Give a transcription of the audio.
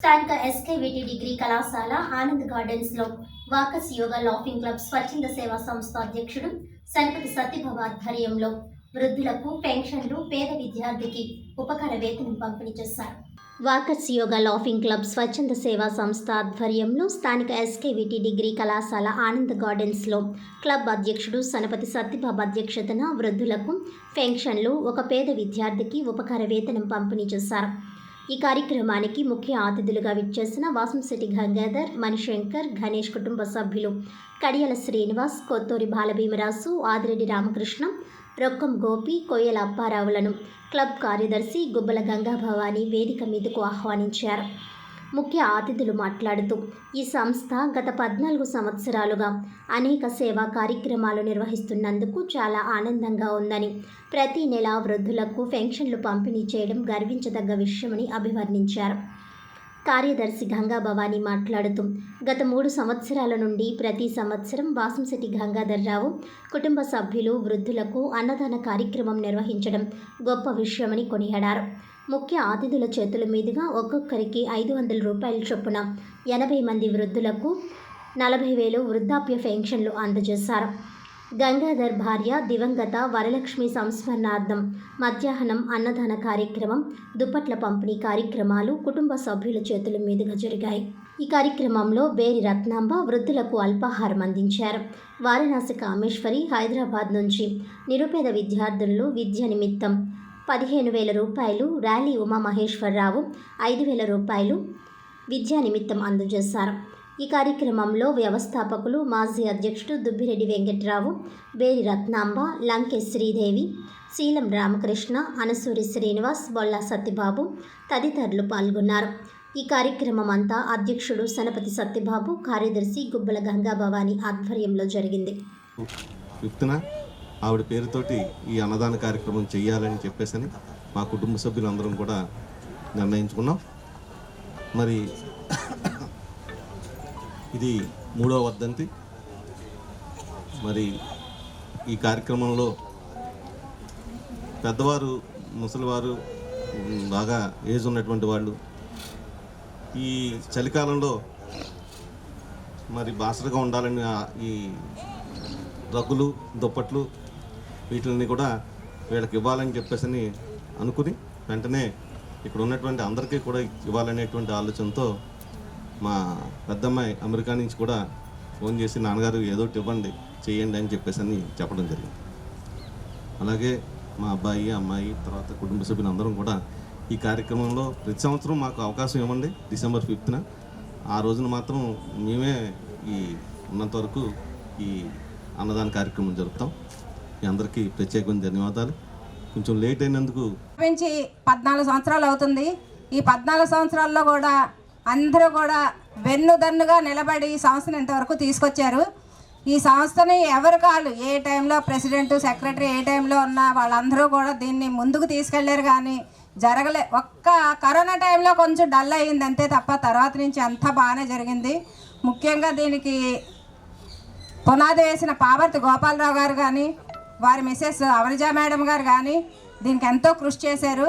స్థానిక SKVT degree కళాశాల ఆనంద్ గార్డెన్స్లో వాకస్ యోగా లాఫింగ్ క్లబ్ స్వచ్ఛంద సేవా సంస్థ అధ్యక్షుడు సనపతి సత్యభావ ఆధ్వర్యంలో వృద్ధులకు పెన్షన్లు పేద విద్యార్థికి ఉపకార వేతనం పంపిణీ చేశారు. వాకర్స్ యోగా లాఫింగ్ క్లబ్ స్వచ్ఛంద సేవా సంస్థ ఆధ్వర్యంలో స్థానిక ఎస్కేవిటి డిగ్రీ కళాశాల ఆనంద్ గార్డెన్స్లో క్లబ్ అధ్యక్షుడు సనపతి సత్యబాబు అధ్యక్షతన వృద్ధులకు పెన్షన్లు ఒక పేద విద్యార్థికి ఉపకార వేతనం పంపిణీ చేశారు. ఈ కార్యక్రమానికి ముఖ్య అతిథులుగా విచ్చేసిన వాసంశెట్టి గంగాధర్ మణిశంకర్ గణేష్ కుటుంబ సభ్యులు కడియల శ్రీనివాస్ కొత్తూరి బాలభీమరాసు ఆదిరెడ్డి రామకృష్ణ రొక్కం గోపి కొయ్యల అప్పారావులను క్లబ్ కార్యదర్శి గుబ్బల గంగా భవాని వేదిక మీదకు ఆహ్వానించారు. ముఖ్య అతిథులు మాట్లాడుతూ ఈ సంస్థ గత పద్నాలుగు సంవత్సరాలుగా అనేక సేవా కార్యక్రమాలు నిర్వహిస్తున్నందుకు చాలా ఆనందంగా ఉందని ప్రతి నెల వృద్ధులకు పెన్షన్లు పంపిణీ చేయడం గర్వించదగ్గ విషయమని అభివర్ణించారు. కార్యదర్శి గంగా భవానీ మాట్లాడుతూ గత మూడు సంవత్సరాల నుండి ప్రతి సంవత్సరం వాసంశెట్టి గంగాధర్రావు కుటుంబ సభ్యులు వృద్ధులకు అన్నదాన కార్యక్రమం నిర్వహించడం గొప్ప విషయమని కొనియాడారు. ముఖ్య అతిథుల చేతుల మీదుగా ఒక్కొక్కరికి ఐదు వందల రూపాయల చొప్పున ఎనభై మంది వృద్ధులకు నలభై వేలు వృద్ధాప్య పెన్షన్లు అందజేశారు. గంగాధర్ భార్య దివంగత వరలక్ష్మి సంస్మరణార్థం మధ్యాహ్నం అన్నదాన కార్యక్రమం దుప్పట్ల పంపిణీ కార్యక్రమాలు కుటుంబ సభ్యుల చేతుల మీదుగా జరిగాయి. ఈ కార్యక్రమంలో బేరి రత్నాంబ వృద్ధులకు అల్పాహారం అందించారు. వారణాసి కామేశ్వరి హైదరాబాద్ నుంచి నిరుపేద విద్యార్థులు విద్య నిమిత్తం పదిహేను వేల రూపాయలు ర్యాలీ ఉమామహేశ్వరరావు ఐదు వేల రూపాయలు విద్యా నిమిత్తం అందజేశారు. ఈ కార్యక్రమంలో వ్యవస్థాపకులు మాజీ అధ్యక్షుడు దుబ్బిరెడ్డి వెంకట్రావు బేరి రత్నాంబ లంకేష్ శ్రీదేవి శీలం రామకృష్ణ అనసూరి శ్రీనివాస్ బొల్లా సత్యబాబు తదితరులు పాల్గొన్నారు. ఈ కార్యక్రమం అంతా అధ్యక్షుడు సనపతి సత్యబాబు కార్యదర్శి గుబ్బల గంగా భవాని ఆధ్వర్యంలో జరిగింది. యుక్తన ఆవిడ పేరుతోటి ఈ అన్నదాన కార్యక్రమం చేయాలని చెప్పేసని మా కుటుంబ సభ్యులందరం కూడా నిర్ణయించుకున్నాం. మరి ఇది మూడవ వర్ధంతి. మరి ఈ కార్యక్రమంలో పెద్దవారు ముసలివారు బాగా ఏజ్ ఉన్నటువంటి వాళ్ళు ఈ చలికాలంలో మరి బాసరగా ఉండాలని ఈ రగ్గులు దుప్పట్లు వీటిని కూడా వీళ్ళకి ఇవ్వాలని చెప్పేసి అనుకుని వెంటనే ఇక్కడ ఉన్నటువంటి అందరికీ కూడా ఇవ్వాలనేటువంటి ఆలోచనతో మా పెద్దమ్మాయి అమెరికా నుంచి కూడా ఫోన్ చేసి నాన్నగారు ఏదో ఒకటి ఇవ్వండి చేయండి అని చెప్పేసి అని చెప్పడం జరిగింది. అలాగే మా అబ్బాయి అమ్మాయి తర్వాత కుటుంబ సభ్యులు అందరం కూడా ఈ కార్యక్రమంలో ప్రతి సంవత్సరం మాకు అవకాశం ఇవ్వండి డిసెంబర్ ఫిఫ్త్న. ఆ రోజున మాత్రం మేమే ఈ ఉన్నంత వరకు ఈ అన్నదాన కార్యక్రమం జరుపుతాం. మీ అందరికీ ప్రత్యేకమైన ధన్యవాదాలు. కొంచెం లేట్ అయినందుకు పద్నాలుగు సంవత్సరాలు అవుతుంది. ఈ పద్నాలుగు సంవత్సరాల్లో కూడా అందరూ కూడా వెన్నుదన్నుగా నిలబడి ఈ సంస్థను ఇంతవరకు తీసుకొచ్చారు. ఈ సంస్థని ఎవరు కాదు ఏ టైంలో ప్రెసిడెంట్ సెక్రటరీ ఏ టైంలో ఉన్నా వాళ్ళందరూ కూడా దీన్ని ముందుకు తీసుకెళ్ళారు కానీ జరగలే. ఒక్క కరోనా టైంలో కొంచెం డల్ అయ్యింది అంతే తప్ప తర్వాత నుంచి అంతా బాగానే జరిగింది. ముఖ్యంగా దీనికి పునాది వేసిన పావర్తి గోపాలరావు గారు కానీ వారి మిసెస్ అవనిజా మేడం గారు కానీ దీనికి ఎంతో కృషి చేశారు.